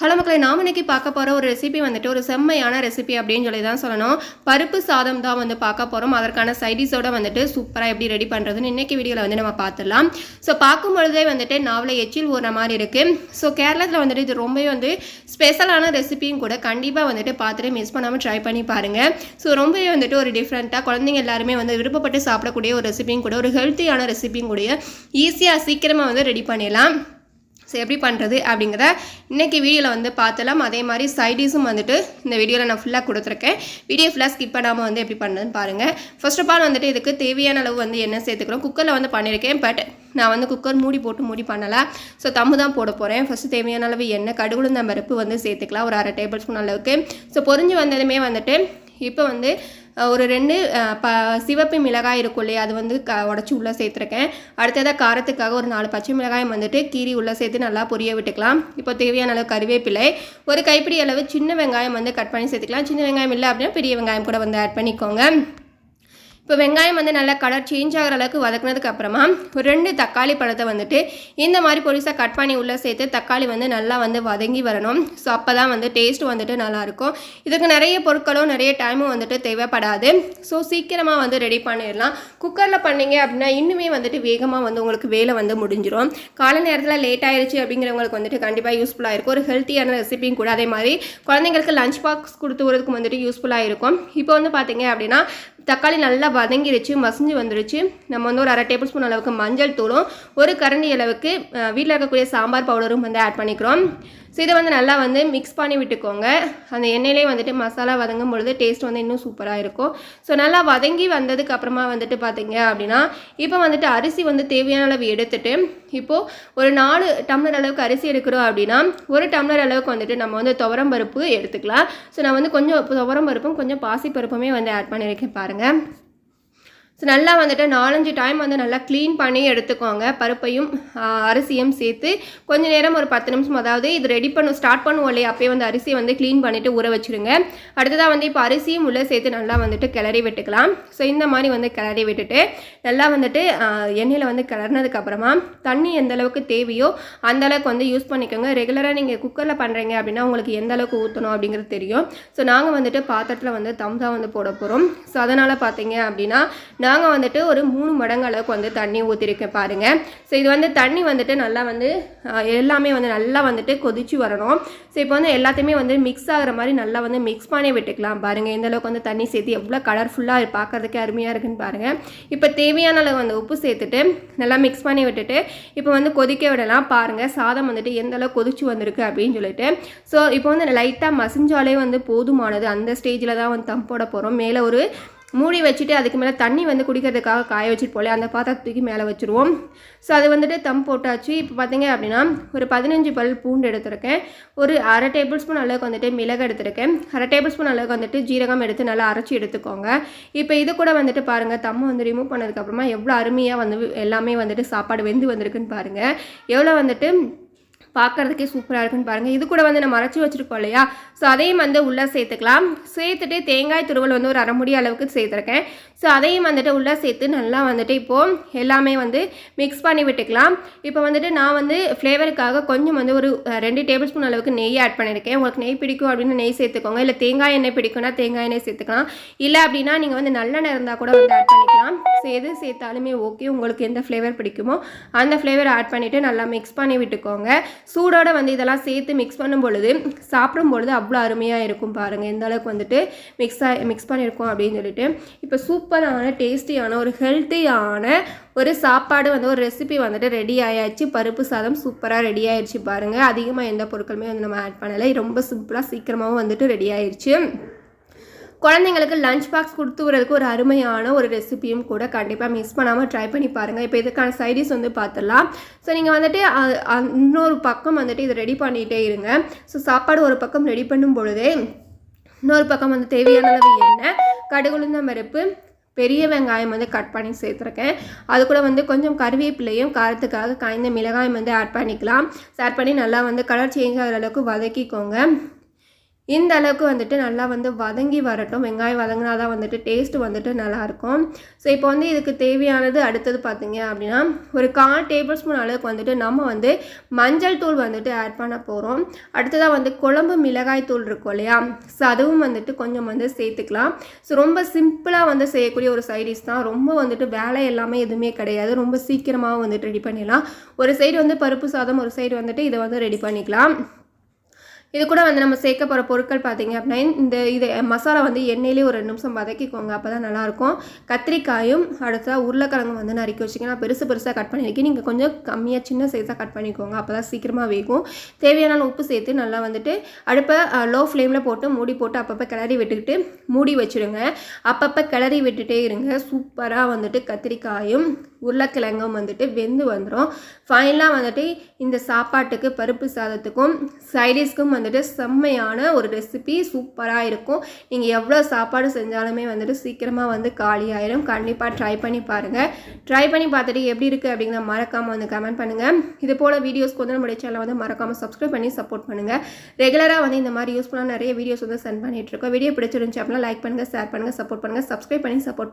Hello மக்களை நாம் இன்றைக்கி பார்க்க போகிற ஒரு ரெசிபி வந்துட்டு ஒரு செம்மையான ரெசிபி அப்படின்னு சொல்லி தான் சொல்லணும். பருப்பு சாதம் தான் வந்து பார்க்க போகிறோம் அதற்கான சைடிஸோட வந்துட்டு சூப்பராக எப்படி ரெடி பண்ணுறதுன்னு இன்றைக்கி வீடியோவில் வந்து நம்ம பார்த்துடலாம். ஸோ பார்க்கும் பொழுதே வந்துட்டு நாவலை எச்சில் ஊற மாதிரி இருக்குது ஸோ கேரளத்தில் வந்துட்டு இது ரொம்பவே வந்து ஸ்பெஷலான ரெசிபியும் கூட கண்டிப்பாக வந்துட்டு பார்த்துட்டு மிஸ் பண்ணாமல் ட்ரை பண்ணி பாருங்கள் ஸோ ரொம்பவே வந்துட்டு ஒரு டிஃப்ரெண்ட்டாக குழந்தைங்க எல்லாருமே வந்து விருப்பப்பட்டு சாப்பிடக்கூடிய ஒரு ரெசிபியும் கூட ஒரு ஹெல்த்தியான ரெசிபியும் கூட ஈஸியாக சீக்கிரமாக வந்து ரெடி பண்ணிடலாம். ஸோ எப்படி பண்ணுறது அப்படிங்கிறத இன்றைக்கி வீடியோவில் வந்து பார்த்தலாம் அதே மாதிரி சைடிஸும் வந்துட்டு இந்த வீடியோவில் நான் ஃபுல்லாக கொடுத்துருக்கேன். வீடியோ ஃபுல்லாக ஸ்கிப் பண்ணாமல் வந்து எப்படி பண்ணுறதுன்னு பாருங்கள் ஃபர்ஸ்ட் ஆஃப் ஆல் வந்துட்டு இதுக்கு தேவையான அளவு வந்து என்ன சேர்த்துக்கிறோம். குக்கரில் வந்து பண்ணியிருக்கேன் பட் நான் வந்து குக்கர் மூடி போட்டு மூடி பண்ணலை. ஸோ தம்மு தான் போட போகிறேன் ஃபஸ்ட்டு தேவையான அளவு எண்ணெய் கடுகுளுந்த பருப்பு வந்து சேர்த்துக்கலாம். ஒரு அரை டேபிள் ஸ்பூன் அளவுக்கு. ஸோ பொறிஞ்சு வந்ததுமே வந்துட்டு இப்போ வந்து ஒரு ரெண்டு ப சிவப்பு மிளகாய் இருக்கும் இல்லையா அது வந்து க உடச்சி உள்ளே சேர்த்துருக்கேன். அடுத்ததாக காரத்துக்காக ஒரு நாலு பச்சை மிளகாயம் வந்துட்டு கீரி உள்ளே சேர்த்து நல்லா பொரிய விட்டுக்கலாம். இப்போ தேவையான அளவு கருவேப்பிலை ஒரு கைப்பிடி அளவு சின்ன வெங்காயம் வந்து கட் பண்ணி சேர்த்துக்கலாம். சின்ன வெங்காயம் இல்லை அப்படின்னா பெரிய வெங்காயம் கூட வந்து ஆட் பண்ணிக்கோங்க. இப்போ வெங்காயம் வந்து நல்லா கலர் சேஞ்ச் ஆகிற அளவுக்கு வதக்குனதுக்கு அப்புறமா ஒரு ரெண்டு தக்காளி பழத்தை வந்துட்டு இந்த மாதிரி பொரிசாக கட் பண்ணி உள்ளே சேர்த்து தக்காளி வந்து நல்லா வந்து வதங்கி வரணும். ஸோ அப்போ தான் வந்து டேஸ்ட் வந்துட்டு நல்லாயிருக்கும் இதுக்கு நிறைய பொருட்களும் நிறைய டைமும் வந்துட்டு தேவைப்படாது. ஸோ சீக்கிரமாக வந்து ரெடி பண்ணிடலாம். குக்கரில் பண்ணீங்க அப்படின்னா இன்னுமே வந்துட்டு வேகமாக வந்து உங்களுக்கு வேலை வந்து முடிஞ்சிடும் காலை நேரத்தில் லேட் ஆயிடுச்சு அப்படிங்கிறவங்களுக்கு வந்துட்டு கண்டிப்பாக யூஸ்ஃபுல்லாக இருக்கும். ஒரு ஹெல்த்தியான ரெசிபியும் கூட அதே மாதிரி குழந்தைங்களுக்கு லஞ்ச் பாக்ஸ் கொடுத்து வரதுக்கு வந்துட்டு யூஸ்ஃபுல்லாக இருக்கும். இப்போ வந்து பார்த்தீங்க அப்படின்னா தக்காளி நல்லா வதங்கிருச்சு மசிஞ்சு வந்துருச்சு. நம்ம வந்து ஒரு அரை டேபிள் ஸ்பூன் அளவுக்கு மஞ்சள் தூளும் ஒரு கரண்டி அளவுக்கு வீட்டில் இருக்கக்கூடிய சாம்பார் பவுடரும் வந்து ஆட் பண்ணிக்கிறோம். ஸோ இதை வந்து நல்லா வந்து மிக்ஸ் பண்ணி விட்டுக்கோங்க. அந்த எண்ணெயிலே வந்துட்டு மசாலா வதங்கும் பொழுது டேஸ்ட் வந்து இன்னும் சூப்பராக இருக்கும். ஸோ நல்லா வதங்கி வந்ததுக்கு அப்புறமா வந்துட்டு பார்த்தீங்க அப்படின்னா இப்போ வந்துட்டு அரிசி வந்து தேவையான அளவு எடுத்துட்டு இப்போது ஒரு நாலு டம்ளர் அளவுக்கு அரிசி எடுக்கிறோம் அப்படின்னா ஒரு டம்ளர் அளவுக்கு வந்துட்டு நம்ம வந்து துவரம் பருப்பு எடுத்துக்கலாம். ஸோ நான் வந்து கொஞ்சம் துவரம் பருப்பும் கொஞ்சம் பாசி பருப்புமே வந்து ஆட் பண்ணியிருக்கேன் பாருங்கள் ஸோ நல்லா வந்துட்டு நாலஞ்சு டைம் வந்து நல்லா க்ளீன் பண்ணி எடுத்துக்கோங்க. பருப்பையும் அரிசியும் சேர்த்து கொஞ்ச நேரம் ஒரு பத்து நிமிஷம் அதாவது இது ரெடி பண்ண ஸ்டார்ட் பண்ணுவோம் இல்லையா? அப்போயே வந்து அரிசியை வந்து க்ளீன் பண்ணிவிட்டு ஊற வச்சுருங்க. அடுத்ததாக வந்து இப்போ அரிசியும் உள்ளே சேர்த்து நல்லா வந்துட்டு கிளறி விட்டுக்கலாம். ஸோ இந்த மாதிரி வந்து கிளறி விட்டுட்டு நல்லா வந்துட்டு எண்ணெயில் வந்து கிளறினதுக்கப்புறமா தண்ணி எந்த அளவுக்கு தேவையோ அந்த அளவுக்கு வந்து யூஸ் பண்ணிக்கோங்க. ரெகுலராக நீங்கள் குக்கரில் பண்ணுறீங்க அப்படின்னா உங்களுக்கு எந்த அளவுக்கு ஊற்றணும் அப்படிங்கிறது தெரியும். ஸோ நாங்கள் வந்துட்டு பாத்திரத்தில் வந்து தம் தான் வந்து போட போகிறோம் ஸோ அதனால் பார்த்தீங்க அப்படின்னா நாங்கள் வந்துட்டு ஒரு மூணு மடங்கு அளவுக்கு வந்து தண்ணி ஊற்றிருக்கேன் பாருங்கள் ஸோ இது வந்து தண்ணி வந்துட்டு நல்லா வந்து எல்லாமே வந்து நல்லா வந்துட்டு கொதிச்சு வரணும். ஸோ இப்போ வந்து எல்லாத்தையுமே வந்து மிக்ஸ் ஆகிற மாதிரி நல்லா வந்து மிக்ஸ் பண்ணி விட்டுக்கலாம் பாருங்கள் எந்த அளவுக்கு வந்து தண்ணி சேர்த்து எவ்வளோ கலர்ஃபுல்லாக பார்க்கறதுக்கே அருமையாக இருக்குன்னு பாருங்கள் இப்போ தேவையான அளவு அந்த உப்பு சேர்த்துட்டு நல்லா மிக்ஸ் பண்ணி விட்டுட்டு இப்போ வந்து கொதிக்க விடலாம் பாருங்கள் சாதம் வந்துட்டு எந்த அளவுக்கு கொதிச்சு வந்திருக்கு அப்படின்னு சொல்லிட்டு. ஸோ இப்போ வந்து லைட்டாக மசிஞ்சாலே வந்து போதுமானது. அந்த ஸ்டேஜில் தான் வந்து தம் போட போகிறோம் மேலே ஒரு மூடி வச்சுட்டு அதுக்கு மேலே தண்ணி வந்து குடிக்கிறதுக்காக காய வச்சுட்டு போல அந்த பாத்திரத்தை தூக்கி மேலே வச்சுருவோம். ஸோ அது வந்துட்டு தம் போட்டாச்சு. இப்போ பார்த்தீங்க அப்படின்னா ஒரு பதினஞ்சு பல் பூண்டு எடுத்திருக்கேன். ஒரு அரை டேபிள் ஸ்பூன் அளவுக்கு வந்துட்டு மிளகு எடுத்திருக்கேன். அரை டேபிள் ஸ்பூன் அளவுக்கு வந்துட்டு ஜீரகம் எடுத்து நல்லா அரைச்சி எடுத்துக்கோங்க. இப்போ இது கூட வந்துட்டு பாருங்கள் தம் வந்து ரிமூவ் பண்ணதுக்கப்புறமா எவ்வளோ அருமையாக வந்து எல்லாமே வந்துட்டு சாப்பாடு வெந்து வந்திருக்குன்னு பாருங்கள் எவ்வளோ வந்துட்டு பார்க்குறதுக்கே சூப்பராக இருக்குன்னு பாருங்கள் இது கூட வந்து நம்ம அரைச்சி வச்சுருக்கோம் இல்லையா? ஸோ அதையும் வந்து உள்ளே சேர்த்துக்கலாம். சேர்த்துட்டு தேங்காய் துருவல் வந்து ஒரு அரை முடி அளவுக்கு சேர்த்துருக்கேன். ஸோ அதையும் வந்துட்டு உள்ளே சேர்த்து நல்லா வந்துட்டு இப்போது எல்லாமே வந்து மிக்ஸ் பண்ணி விட்டுக்கலாம். இப்போ வந்துட்டு நான் வந்து ஃப்ளேவருக்காக கொஞ்சம் வந்து ஒரு ரெண்டு டேபிள் ஸ்பூன் அளவுக்கு நெய் ஆட் பண்ணியிருக்கேன். உங்களுக்கு நெய் பிடிக்கும் அப்படின்னு நெய் சேர்த்துக்கோங்க. இல்லை தேங்காய் எண்ணெய் பிடிக்கும்னா தேங்காய் எண்ணெய் சேர்த்துக்கலாம். இல்லை அப்படின்னா நீங்கள் வந்து நல்லெண்ணெய் இருந்தால் கூட வந்து ஆட் பண்ணிக்கலாம். ஸோ எது சேர்த்தாலுமே ஓகே உங்களுக்கு எந்த ஃப்ளேவர் பிடிக்குமோ அந்த ஃப்ளேவர் ஆட் பண்ணிவிட்டு நல்லா மிக்ஸ் பண்ணி விட்டுக்கோங்க. சூடோட வந்து இதெல்லாம் சேர்த்து மிக்ஸ் பண்ணும் பொழுது சாப்பிடும் பொழுது அவ்வளோ அருமையாக இருக்கும் பாருங்கள் எந்த அளவுக்கு வந்துட்டு மிக்ஸ் மிக்ஸ் பண்ணியிருக்கோம் அப்படின்னு சொல்லிட்டு. இப்போ சூப் சூப்பரான டேஸ்டியான ஒரு ஹெல்த்தியான ஒரு சாப்பாடு வந்து ஒரு ரெசிபி வந்துட்டு ரெடி ஆயாச்சு. பருப்பு சாதம் சூப்பராக ரெடி ஆயிடுச்சு பாருங்கள் அதிகமாக எந்த பொருட்களுமே வந்து நம்ம ஆட் பண்ணலை. ரொம்ப சிம்பிளாக சீக்கிரமாகவும் வந்துட்டு ரெடி ஆயிடுச்சு குழந்தைங்களுக்கு லஞ்ச் பாக்ஸ் கொடுத்து வரதுக்கு ஒரு அருமையான ஒரு ரெசிபியும் கூட கண்டிப்பாக மிஸ் பண்ணாமல் ட்ரை பண்ணி பாருங்கள் இப்போ இதுக்கான சைடிஸ் வந்து பார்த்துடலாம் ஸோ நீங்கள் வந்துட்டு இன்னொரு பக்கம் வந்துட்டு இதை ரெடி பண்ணிகிட்டே இருங்க. ஸோ சாப்பாடு ஒரு பக்கம் ரெடி பண்ணும் பொழுதே இன்னொரு பக்கம் வந்து தேவையான அளவு எண்ணெய் கடுகுளுந்த பருப்பு பெரிய வெங்காயம் வந்து கட் பண்ணி சேர்த்துருக்கேன். அது கூட வந்து கொஞ்சம் கருவேப்பிலையும் காரத்துக்காக காய்ந்த மிளகாயம் வந்து ஆட் பண்ணிக்கலாம். ஆட் பண்ணி நல்லா வந்து கலர் சேஞ்ச் ஆகிற அளவுக்கு வதக்கிக்கோங்க. இந்த அளவுக்கு வந்துட்டு நல்லா வந்து வதங்கி வரட்டும். வெங்காயம் வதங்கினா தான் வந்துட்டு டேஸ்ட் வந்துட்டு நல்லாயிருக்கும். ஸோ இப்போ வந்து இதுக்கு தேவையானது அடுத்தது பார்த்தீங்க அப்படின்னா ஒரு கால் டேபிள் ஸ்பூன் அளவுக்கு வந்துட்டு நம்ம வந்து மஞ்சள் தூள் வந்துட்டு ஆட் பண்ண போகிறோம் அடுத்ததாக வந்து குழம்பு மிளகாய் தூள் இருக்கும் இல்லையா? ஸோ அதுவும் வந்துட்டு கொஞ்சம் வந்து சேர்த்துக்கலாம். ஸோ ரொம்ப சிம்பிளாக வந்து செய்யக்கூடிய ஒரு சைடிஷ் தான். ரொம்ப வந்துட்டு வேலை எல்லாமே எதுவுமே கிடையாது. ரொம்ப சீக்கிரமாக வந்துட்டு ரெடி பண்ணிடலாம். ஒரு சைடு வந்து பருப்பு சாதம் ஒரு சைடு வந்துட்டு இதை வந்து ரெடி பண்ணிக்கலாம். இது கூட வந்து நம்ம சேர்க்க போகிற பொருட்கள் பார்த்தீங்க அப்படின்னா இந்த இது மசாலா வந்து எண்ணெயிலே ஒரு ரெண்டு நிமிஷம் வதக்கிக்கோங்க. அப்போ தான் நல்லாயிருக்கும். கத்திரிக்காயும் அடுத்த உருளைக்கிழங்கு வந்து நறுக்கி வச்சிங்கன்னா பெருசு பெருசாக கட் பண்ணியிருக்கேன் நீங்கள் கொஞ்சம் கம்மியாக சின்ன சைஸாக கட் பண்ணிக்கோங்க. அப்போ தான் சீக்கிரமாக வேகும். தேவையான உப்பு சேர்த்து நல்லா வந்துட்டு அடுப்பை லோ ஃப்ளேமில் போட்டு மூடி போட்டு அப்பப்போ கிளறி விட்டுக்கிட்டு மூடி வச்சுடுங்க. அப்பப்போ கிளறி விட்டுட்டே இருங்க. சூப்பராக வந்துட்டு கத்திரிக்காயும் உருளைக்கிழங்கும் வந்துட்டு வெந்து வந்துடும் ஃபைனலாக வந்துட்டு இந்த சாப்பாட்டுக்கு பருப்பு சாதத்துக்கும் சைடிஷ்க்கும் வந்துட்டு செம்மையான ஒரு ரெசிபி சூப்பராக இருக்கும். நீங்கள் எவ்வளோ சாப்பாடு செஞ்சாலுமே வந்துட்டு சீக்கிரமாக வந்து காலி கண்டிப்பாக ட்ரை பண்ணி பாருங்கள் ட்ரை பண்ணி பார்த்துட்டு எப்படி இருக்குது அப்படிங்கிற மறக்காமல் வந்து கமெண்ட் பண்ணுங்கள் இது போல் வீடியோஸ்க்கு வந்து நம்மளுடைய சேனலை வந்து மறக்காமல் சப்ஸ்கிரைப் பண்ணி சப்போர்ட் பண்ணுங்கள் ரெகுலராக வந்து இந்த மாதிரி யூஸ்ஃபுல்லாக நிறைய வீடியோஸ் வந்து சென்ட் பண்ணிகிட்ருக்கோம் வீடியோ பிடிச்சிருந்துச்சு அப்படின்னா லைக் பண்ணுங்கள் ஷேர் பண்ணுங்கள் சப்போர்ட் பண்ணுங்கள் சப்ஸ்கிரைப் பண்ணி சப்போர்ட்